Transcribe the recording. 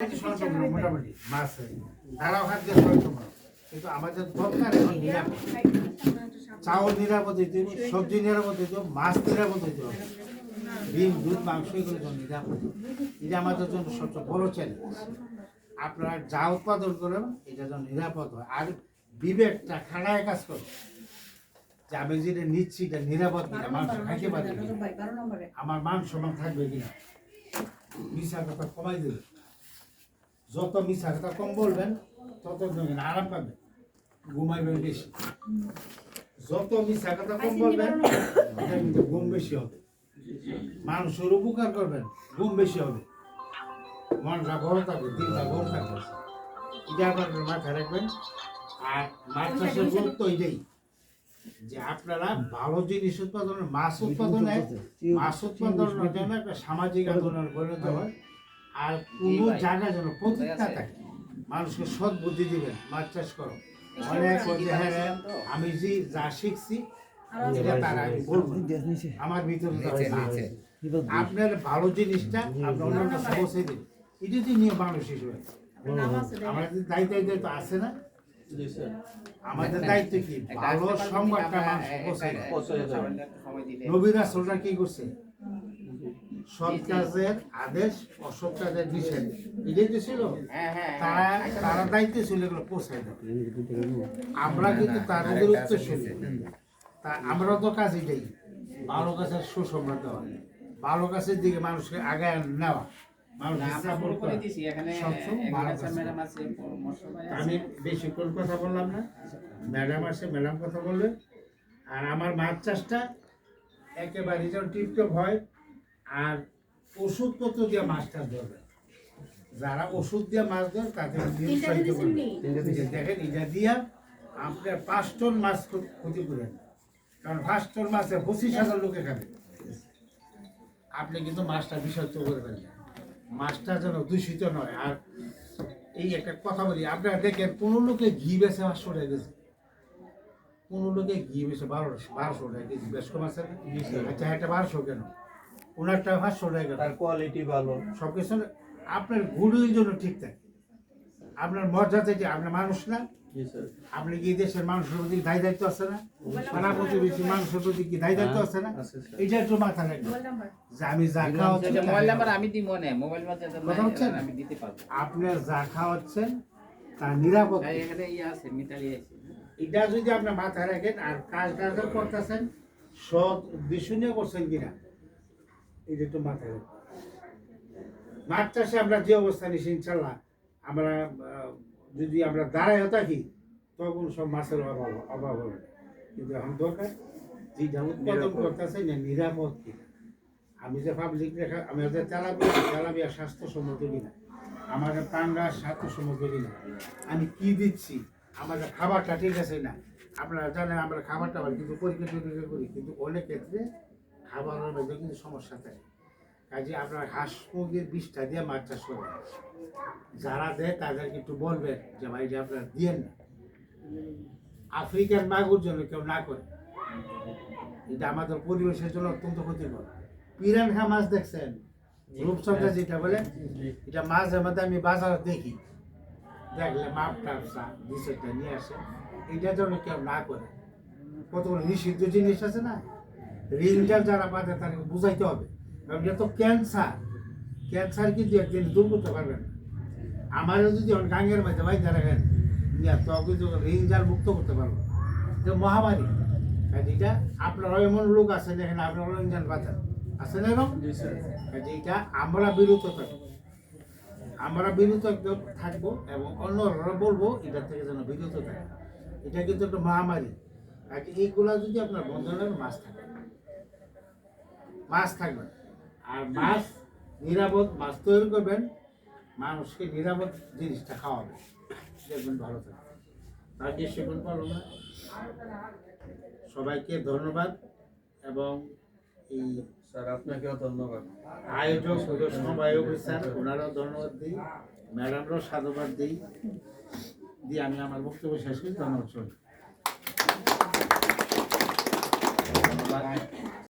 সম্পূর্ণ মোটামুটি মাছ তারাও হাত দিয়ে সম্পূর্ণ কিন্তু আমাদের দরকার নিরাপদ চাউল নিরাপদ দিতে সবজি নিরাপদ দিতে মাছ নিরাপদ দিতে হবে ডিম দুধ মাংস এগুলো জন্য নিরাপদ এটা আমাদের জন্য সবচেয়ে বড় চ্যালেঞ্জ আপনারা যা উৎপাদন করেন এটা যেন নিরাপদ হয়। আর বিবেকটা খাড়ায় কাজ করে। যে আমি যেটা নিচ্ছি এটা নিরাপদ কিনা? মানুষ খাইতে পারে আমার মাংস থাকবে কিনা? মিশা কথা কমাই দেবে যত মিশা কথা কম বলবেন তত আরাম পাবেন ঘুমাইবেন বেশি যত মিশা কথা কম বলবেন এটা কিন্তু ঘুম বেশি হবে মানুষের উপকার করবেন ঘুম বেশি হবে মনটা বড় থাকবে দিনটা বড় থাকবে এটা আপনার মাথায় রাখবেন আর মাছ চাষের গুরুত্ব এটাই যে আপনারা ভালো জিনিস উৎপাদনের মাছ উৎপাদনে মাছ উৎপাদনের জন্য একটা সামাজিক আন্দোলনের পরিণত হয় আর কোনো জায়গা যেন প্রতিজ্ঞা থাকে মানুষকে সৎ বুদ্ধি দিবেন মাছ চাষ করো। অনেক হ্যাঁ হ্যাঁ, আমি যে যা শিখছি এটা তারা আমি বলব আমার ভিতরে আপনার ভালো জিনিসটা পৌঁছে দিন। এটা যে নিয়ে মানুষ হিসেবে। আমাদের দায়িত্ব দায়িত্ব আছে না? আমাদের দায়িত্ব কি? ভালো সংবাদটা মানুষ পৌঁছে দেয়। নবী কি করছে? সৎ কাজের আদেশ অসৎ কাজের নিষেধ এটাই তো ছিল। তারা তারা দায়িত্ব ছিল এগুলো পৌঁছায় আমরা কিন্তু তাদের উত্তরসূরি তা আমরা তো কাজ এটাই ভালো কাজের সুসংবাদ দেওয়া। ভালো কাজের দিকে মানুষকে আগায় নেওয়া। আমি বেশিক্ষণ কথা বললাম না। ম্যাডাম আসে ম্যাডাম কথা বলবে আর আমার মাছ চাষটা একেবারে যেন টিপটপ হয়। আর ওষুধপত্র দিয়ে মাছটা ধরবে। যারা ওষুধ দিয়ে মাছ ধরে তাদের দেখেন এটা দিয়া আপনার পাঁচ টন মাছ ক্ষ- ক্ষতি করেন। কারণ পাঁচ টন মাছে পঁচিশ হাজার লোকে খাবে। আপনি কিন্তু মাছটা বিষাক্ত করে ফেলবেন। মাছটা যেন দূষিত নয়। আর এই একটা কথা বলি আপনারা দেখেন কোনো লোকে ঘি বেছে পাঁচশো টাকা গেছে কোনো লোকে ঘি বেছে বারোশো বারোশো টাকা কেজি। বেশ কম আছে না? আচ্ছা এটা বারোশো কেন? ওনারটা পাঁচশো টাকা কেন তার কোয়ালিটি ভালো। সব কিছু আপনার গুড়ের জন্য ঠিক থাকে। আপনার মর্যাদা যে আপনার মানুষ না। আপনি কি দেশের মানুষের প্রতি দায় দায়িত্ব আছে না? পাড়া প্রতিবেশী মানুষের প্রতি কি দায় দায়িত্ব আছে না? আছে স্যার। একটু মাথা রাখবেন। যে আমি যা আচ্ছা, মোবাইল নাম্বার। আমি দিব না। মোবাইল নাম্বার কথা হচ্ছে? আমি দিতে পারব। আপনার যা খাওয়াচ্ছেন তা নিরাপদ। এখানে ইয়ে আছে মিতালি আছে। এটা যদি আপনি মাথায় রাখেন আর কাজ কাজ করতেছেন সৎ উদ্দেশ্য নিয়ে করছেন কিনা? এটা একটু মাথায় চাষে আমরা যে অবস্থা নিছি ইনশাল্লাহ আমরা যদি আমরা দাঁড়ায় থাকি তখন সব মাছের অভাব অভাব হবে। কিন্তু এখন দরকার যেটা উৎপাদন করতেছে না নিরাপদ কিনা। আমি যে পাবলিক রেখা আমি যে তেলাপিয়া তেলাপিয়া স্বাস্থ্যসম্মত কিনা। আমার পাঙ্গা স্বাস্থ্যসম্মত কিনা। আমি কি দিচ্ছি? আমার খাবারটা ঠিক আছে না? আপনারা জানেন আমরা খাবার টাবার কিন্তু পরীক্ষা করি কিন্তু অনেক ক্ষেত্রে খাবারের মধ্যে কিন্তু সমস্যা থাকে। কাজে আপনার হাঁস মুরগির বিষটা দিয়ে মাছ চাষ করবেন যারা দেয় তাদেরকে একটু বলবেন যে ভাই যে আপনারা দিয়েন না। আফ্রিকান মাগুর জন্য কেউ না করে। এটা আমাদের পরিবেশের জন্য অত্যন্ত ক্ষতিকর। পিরানহা মাছ দেখছেন? রূপচন্দ্রা যেটা বলে এটা মাঝে মধ্যে আমি বাজারে দেখি। দেখলে মাপ টাপসা বিষয়টা নিয়ে আসে। এটা যেন কেউ না করে। কতগুলো নিষিদ্ধ জিনিস আছে না? রিঞ্জার যারা বাদে তাদেরকে বুঝাইতে হবে। কারণ এটা তো ক্যান্সার ক্যান্সার কিন্তু একদিন দূর করতে পারবে না। আমারও যদি গাঙ্গের মধ্যে ভাই রাখেন নিয়ে তো কিন্তু রিঞ্জার মুক্ত করতে পারব এটা মহামারী। আর এটা আপনারাও এমন লোক আছেন এখানে আপনারা রিঞ্জার বাঁচান আছেন এরকম? কাজে এটা আমরা বিরত থাকব আমরা বিরত একদম থাকব এবং অন্যরা বলব এটা থেকে যেন বিরত থাকে। এটা কিন্তু একটা মহামারী। আর এইগুলা যদি আপনার বন্ধনের মাছ থাকে মাছ থাকবে। আর মাছ নিরাপদ মাছ তৈরি করবেন মানুষকে নিরাপদ জিনিসটা খাওয়াবে। দেখবেন ভালো থাকবে। যে সেগুন পারো না সবাইকে ধন্যবাদ এবং এই স্যার আপনাকেও ধন্যবাদ। আয়োজক সবাইও স্যার ওনারাও ধন্যবাদ দিই ম্যাডামরাও সাধুবাদ দিই। দিয়ে আমি আমার বক্তব্য শেষ করি। ধন্যবাদ